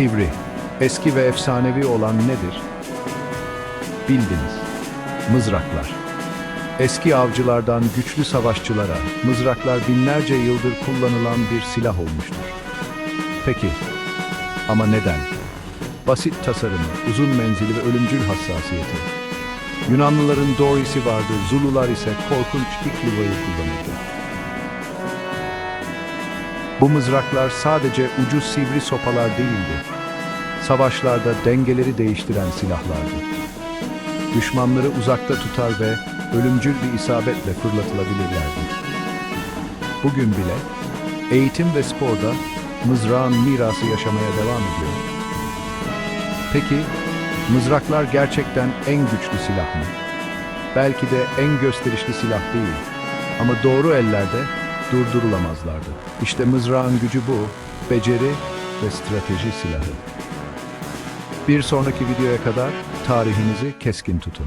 Sivri, eski ve efsanevi olan nedir? Bildiniz. Mızraklar. Eski avcılardan güçlü savaşçılara mızraklar binlerce yıldır kullanılan bir silah olmuştur. Peki, ama neden? Basit tasarımı, uzun menzili ve ölümcül hassasiyeti. Yunanlıların Doris'i vardı, Zulular ise korkunç İkliva'yı kullanırdı. Bu mızraklar sadece ucu sivri sopalar değildi. Savaşlarda dengeleri değiştiren silahlardı. Düşmanları uzakta tutar ve ölümcül bir isabetle fırlatılabilirlerdi. Bugün bile eğitim ve sporda mızrağın mirası yaşamaya devam ediyor. Peki mızraklar gerçekten en güçlü silah mı? Belki de en gösterişli silah değil. Ama doğru ellerde durdurulamazlardı. İşte mızrağın gücü bu, beceri ve strateji silahı. Bir sonraki videoya kadar tarihinizi keskin tutun.